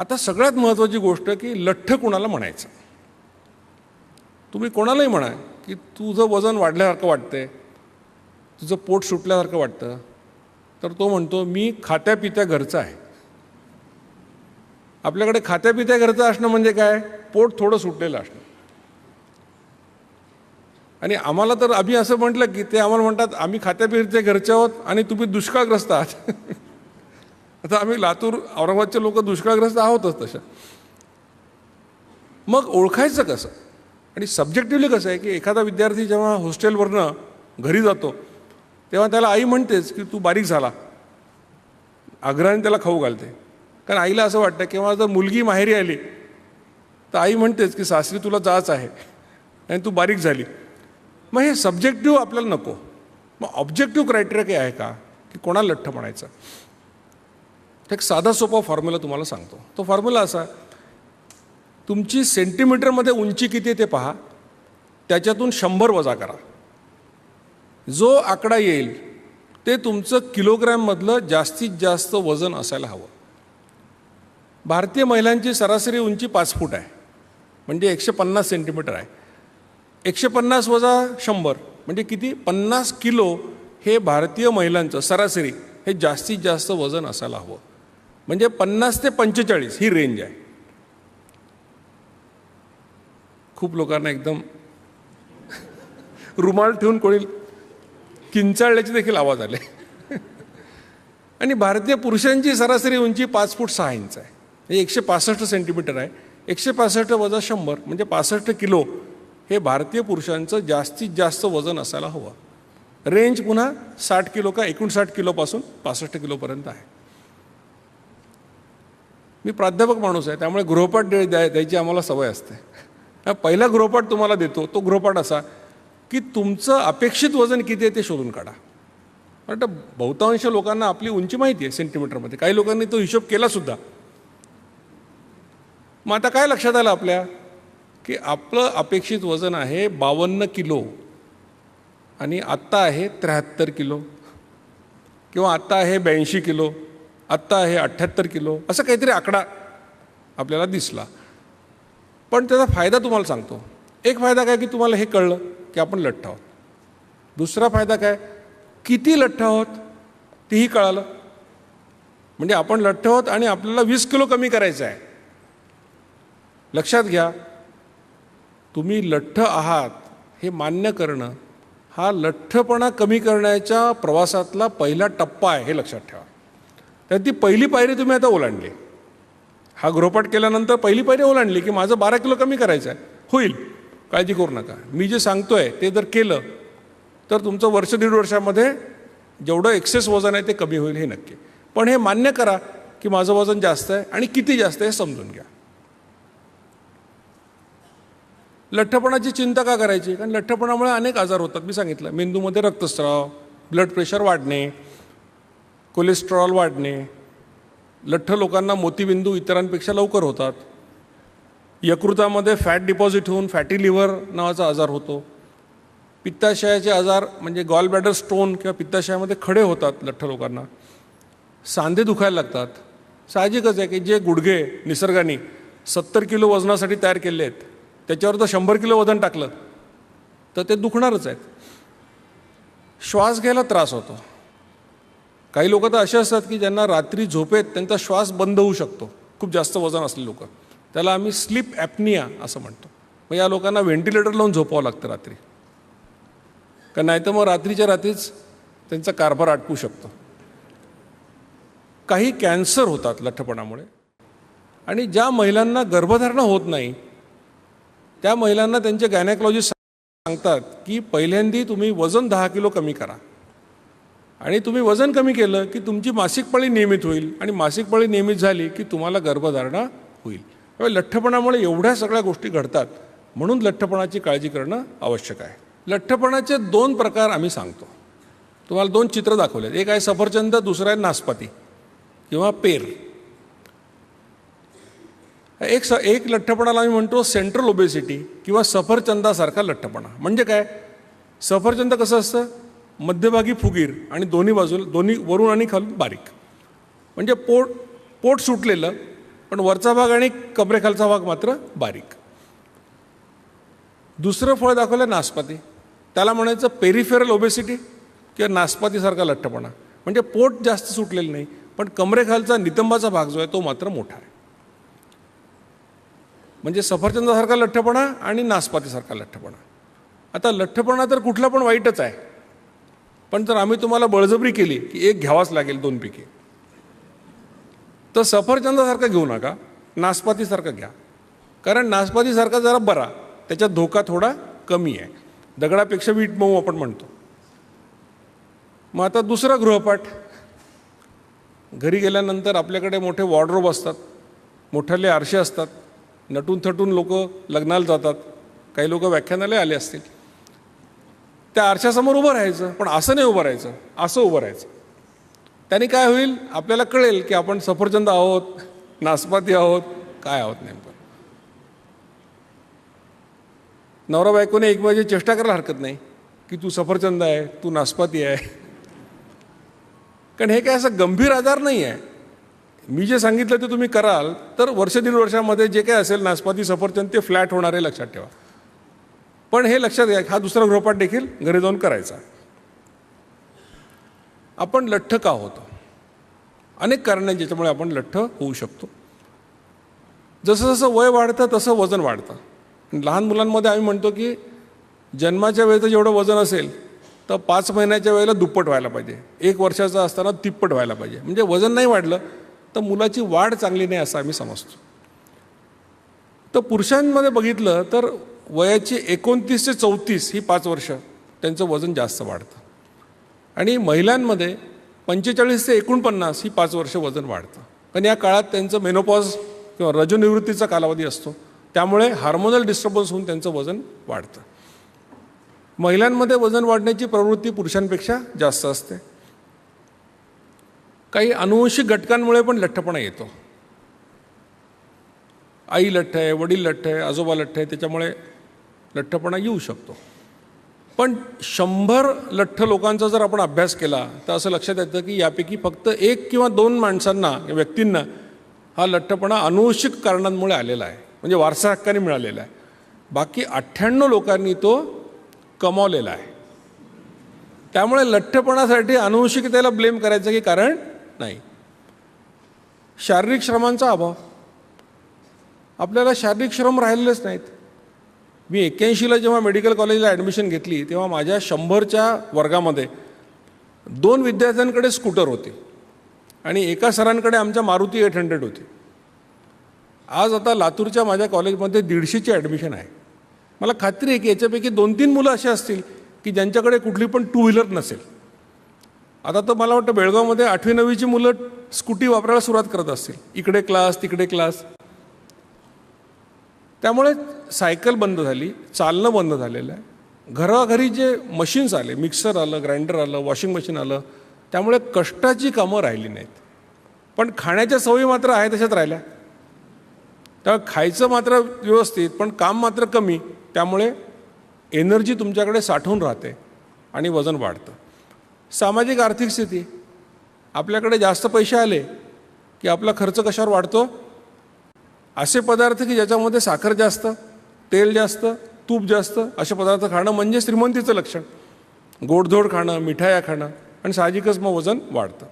आता सगळ्यात महत्त्वाची गोष्ट की लठ्ठ कुणाला म्हणायचं? तुम्ही कोणालाही म्हणा की तुझं वजन वाढल्यासारखं वाटतंय तुझं पोट सुटल्यासारखं वाटतं तर तो म्हणतो मी खात्यापित्या घरचा आहे. आपल्याकडे खात्यापित्या घरचं असणं म्हणजे काय? पोट थोडं सुटलेलं असणं. आणि आम्हाला तर आम्ही असं म्हटलं की ते आम्हाला म्हणतात आम्ही खात्यापित्या घरचे आहोत आणि तुम्ही दुष्काळग्रस्त आहात. आता आम्ही लातूर औरंगाबादचे लोक दुष्काळग्रस्त आहोतच तशा. मग ओळखायचं कसं? आणि सब्जेक्टिव्हली कसं आहे की एखादा विद्यार्थी जेव्हा हॉस्टेलवरनं घरी जातो तेव्हा त्याला आई म्हणतेच की तू बारीक झाला. आग्रहाने त्याला खाऊ घालते. कारण आईला असं वाटतं किंवा जर मुलगी माहेरी आली तर आई म्हणतेच की सासरी तुला जाच आहे आणि तू बारीक झाली. मग हे सब्जेक्टिव्ह आपल्याला नको. मग ऑब्जेक्टिव्ह क्रायटेरिया काही आहे का? की कोणाला लठ्ठ म्हणायचं? एक साधा सोपा फॉर्म्युला तुम्हाला सांगतो. तो फॉर्म्युला असा तुमची सेंटीमीटरमध्ये उंची किती आहे ते पहा. त्याच्यातून शंभर वजा करा. जो आकडा येईल ते तुमचं किलोग्रॅममधलं जास्तीत जास्त वजन असायला हवं. भारतीय महिलांची सरासरी उंची पाच फूट आहे. म्हणजे एकशे पन्नास सेंटीमीटर आहे. एकशे पन्नास वजा शंभर म्हणजे किती? पन्नास किलो हे भारतीय महिलांचं सरासरी हे जास्तीत जास्त वजन असायला हवं. म्हणजे पन्नास ते पंचेचाळीस ही रेंज आहे. खूप लोकांना एकदम रुमाल ठेवून कोणी किंचाळल्याचे देखील आवाज आले. आणि भारतीय पुरुषांची सरासरी उंची पाच फूट सहा इंच आहे. म्हणजे एकशे पासष्ट सेंटीमीटर आहे. एकशे पासष्ट वजा शंभर म्हणजे पासष्ट किलो हे भारतीय पुरुषांचं जास्तीत जास्त वजन असायला हवं. रेंज पुन्हा साठ किलो का एकोणसाठ किलोपासून पासष्ट किलोपर्यंत आहे. मी प्राध्यापक माणूस आहे त्यामुळे गृहपाठ द्याय द्याय- द्यायची आम्हाला सवय असते. पहिला गृहपाठ तुम्हाला देतो तो गृहपाठ असा की तुमचं अपेक्षित वजन किती आहे ते शोधून काढा. वाटतं बहुतांश लोकांना आपली उंची माहिती आहे सेंटीमीटरमध्ये काही लोकांनी तो हिशोब केला सुद्धा. मग आता काय लक्षात आलं आपल्या? की आपलं अपेक्षित वजन आहे बावन्न किलो आणि आत्ता आहे त्र्याहत्तर किलो किंवा आत्ता आहे ब्याऐंशी किलो. आत्ता आहे अठ्ठ्याहत्तर किलो. असं काहीतरी आकडा आपल्याला दिसला. पण त्याचा फायदा तुम्हाला सांगतो. एक फायदा काय की तुम्हाला हे कळलं की आपण लठ्ठ आहोत. दुसरा फायदा काय? किती लठ्ठ आहोत? तेही कळालं. म्हणजे आपण लठ्ठ आहोत आणि आपल्याला वीस किलो कमी करायचं आहे. लक्षात घ्या तुम्ही लठ्ठ आहात हे मान्य करणं हा लठ्ठपणा कमी करण्याच्या प्रवासातला पहिला टप्पा आहे हे लक्षात ठेवा. तर ती पहिली पायरी तुम्ही आता ओलांडली. हा गृहपाठ केल्यानंतर पहिली पायरी ओलांडली की माझं बारा किलो कमी करायचं आहे होईल. काळजी करू नका. मी जे सांगतो आहे ते जर केलं तर तुमचं वर्ष दीड वर्षामध्ये जेवढं एक्सेस वजन आहे ते कमी होईल हे नक्की. पण हे मान्य करा की माझं वजन जास्त आहे आणि किती जास्त आहे हे समजून घ्या. लठ्ठपणाची चिंता का करायची? कारण लठ्ठपणामुळे अनेक आजार होतात. मी सांगितलं मेंदूमध्ये रक्तस्राव ब्लड प्रेशर वाढणे कोलेस्ट्रॉल वाढणे लठ्ठ लोकांना मोतीबिंदू इतरांपेक्षा लवकर होतात. यकृतामध्ये फॅट डिपॉझिट होऊन फॅटी लिव्हर नावाचा आजार होतो. पित्ताशयाचे आजार म्हणजे गॉल स्टोन किंवा पित्ताशयामध्ये खडे होतात लठ्ठ लोकांना. सांधे दुखायला लागतात. साहजिकच आहे की जे गुडघे निसर्गाने सत्तर किलो वजनासाठी तयार केले आहेत त्याच्यावर जर शंभर किलो वजन टाकलं तर ते दुखणारच आहेत. श्वास घ्यायला त्रास होतो. काही लोक तर असे असतात की ज्यांना रात्री झोपेत त्यांचा श्वास बंद होऊ शकतो. खूप जास्त वजन असले लोक. त्याला आम्ही स्लीप ॲपनिया असं म्हणतो. मग या लोकांना व्हेंटिलेटर लावून झोपावं लागतं रात्री. का नाही तर मग रात्रीच्या रात्रीच त्यांचा कारभार अटकू शकतो. काही कॅन्सर होतात लठ्ठपणामुळे. आणि ज्या महिलांना गर्भधारणा होत नाही त्या महिलांना त्यांचे गायनेकॉलॉजिस्ट सांगतात की पहिल्यांदी तुम्ही वजन दहा किलो कमी करा. आणि तुम्ही वजन कमी केलं की तुमची मासिक पाळी नियमित होईल आणि मासिक पाळी नियमित झाली की तुम्हाला गर्भधारणा होईल. त्यामुळे लठ्ठपणामुळे एवढ्या सगळ्या गोष्टी घडतात म्हणून लठ्ठपणाची काळजी करणं आवश्यक आहे. लठ्ठपणाचे दोन प्रकार आम्ही सांगतो. तुम्हाला दोन चित्र दाखवलेत. एक आहे सफरचंद दुसरं आहे नासपाती किंवा पेर. एक स एक लठ्ठपणाला आम्ही म्हणतो सेंट्रल ओबेसिटी किंवा सफरचंदासारखा लठ्ठपणा. म्हणजे काय? सफरचंद कसं असतं? मध्यभागी फुगीर आणि दोन्ही बाजूला दोन्ही वरून आणि खालून बारीक. म्हणजे पोट पोट सुटलेलं पण वरचा भाग आणि कमरेखालचा भाग मात्र बारीक. दुसरं फळ दाखवलं नासपाती. त्याला म्हणायचं पेरिफेरल ओबेसिटी किंवा नासपातीसारखा लठ्ठपणा. म्हणजे पोट जास्त सुटलेलं नाही पण कमरेखालचा नितंबाचा भाग जो आहे तो मात्र मोठा आहे. म्हणजे सफरचंदासारखा लठ्ठपणा आणि नासपातीसारखा लठ्ठपणा. आता लठ्ठपणा तर कुठला पण वाईटच आहे. पण जर आम्ही तुम्हाला बळजबरी केली की एक घ्यावाच लागेल दोन पिके तर सफरचंदासारखा घेऊ नका नासपातीसारखा घ्या. कारण नासपातीसारखा जरा बरा त्याच्यात धोका थोडा कमी आहे. दगडापेक्षा वीट मऊ आपण म्हणतो. मग आता दुसरा गृहपाठ. घरी गेल्यानंतर आपल्याकडे मोठे वॉर्डरोब असतात मोठ्याले आरसे असतात. नटून थटून लोक लग्नाला जातात. काही लोक व्याख्यानाला आले असतील. त्या आरशासमोर उभं राहायचं पण असं नाही उभं राहायचं असं उभं राहायचं. त्याने काय होईल? आपल्याला कळेल की आपण सफरचंद आहोत नासपाती आहोत काय आहोत नेमकं. नवरा बायकोने एकमेकाची चेष्टा करायला हरकत नाही की तू सफरचंद आहे तू नासपाती आहे. कारण हे काय असं गंभीर आजार नाही आहे. मी जे सांगितलं ते तुम्ही कराल तर वर्ष दीड वर्षामध्ये जे काय असेल नासपाती सफरचंद ते फ्लॅट होणार आहे लक्षात ठेवा. पण हे लक्षात घ्या हा दुसरा गृहपाठ देखील घरी जाऊन करायचा. आपण लठ्ठ का होतो? अनेक कारणं आहेत ज्याच्यामुळे आपण लठ्ठ होऊ शकतो. जसं जसं वय वाढतं तसं वजन वाढतं. लहान मुलांमध्ये आम्ही म्हणतो की जन्माच्या वेळेचं जेवढं वजन असेल तर पाच महिन्याच्या वेळेला दुप्पट व्हायला पाहिजे. एक वर्षाचा असताना तिप्पट व्हायला पाहिजे. म्हणजे वजन नाही वाढलं तर मुलाची वाढ चांगली नाही असं आम्ही समजतो. तर पुरुषांमध्ये बघितलं तर वयाची एकोणतीस ते चौतीस ही पाच वर्ष त्यांचं वजन जास्त वाढतं. आणि महिलांमध्ये पंचेचाळीस ते एकोणपन्नास ही पाच वर्ष वजन वाढतं. पण या काळात त्यांचं मेनोपॉज किंवा रजनिवृत्तीचा कालावधी असतो. त्यामुळे हार्मोनल डिस्टर्बन्स होऊन त्यांचं वजन वाढतं. महिलांमध्ये वजन वाढण्याची प्रवृत्ती पुरुषांपेक्षा जास्त असते. काही अनुवंशिक घटकांमुळे पण लठ्ठपणा येतो. आई लठ्ठ आहे वडील लठ्ठ आहे आजोबा लठ्ठ आहे त्याच्यामुळे लठ्ठपणा येऊ शकतो. पण शंभर लठ्ठ लोकांचा जर आपण अभ्यास केला तर असं लक्षात येतं की यापैकी फक्त एक किंवा दोन माणसांना व्यक्तींना हा लठ्ठपणा अनुवंशिक कारणांमुळे आलेला आहे. म्हणजे वारसा हक्काने मिळालेला आहे. बाकी अठ्ठ्याण्णव लोकांनी तो कमावलेला आहे. त्यामुळे लठ्ठपणासाठी अनुवंशिकतेला ब्लेम करायचं की कारण नाही. शारीरिक श्रमांचा अभाव. आपल्याला शारीरिक श्रम राहिलेलेच नाहीत. मी एक्क्याऐंशीला जेव्हा मेडिकल कॉलेजला ॲडमिशन घेतली तेव्हा माझ्या शंभरच्या वर्गामध्ये दोन विद्यार्थ्यांकडे स्कूटर होते आणि एका सरांकडे आमच्या मारुती एट हंड्रेड होती. आज आता लातूरच्या माझ्या कॉलेजमध्ये दीडशेची ॲडमिशन आहे. मला खात्री आहे की याच्यापैकी दोन तीन मुलं अशी असतील की ज्यांच्याकडे कुठली पण टू व्हीलर नसेल. आता तर मला वाटतं बेळगावमध्ये आठवी नववीची मुलं स्कूटी वापरायला सुरुवात करत असतील. इकडे क्लास तिकडे क्लास त्यामुळे सायकल बंद झाली चालणं बंद झालेलं आहे. घराघरी जे मशीन्स आले मिक्सर आलं ग्राइंडर आलं वॉशिंग मशीन आलं त्यामुळे कष्टाची कामं राहिली नाहीत. पण खाण्याच्या सवयी मात्र आहे तशाच राहिल्या. त्यामुळे खायचं मात्र व्यवस्थित पण काम मात्र कमी त्यामुळे एनर्जी तुमच्याकडे साठवून राहते आणि वजन वाढतं. सामाजिक आर्थिक स्थिती आपल्याकडे जास्त पैसे आले की आपला खर्च कशावर वाढतो? असे पदार्थ की ज्याच्यामध्ये साखर जास्त तेल जास्त तूप जास्त असे पदार्थ खाणं म्हणजे श्रीमंतीचं लक्षण. गोडधोड खाणं मिठाया खाणं आणि साहजिकच मग वजन वाढतं.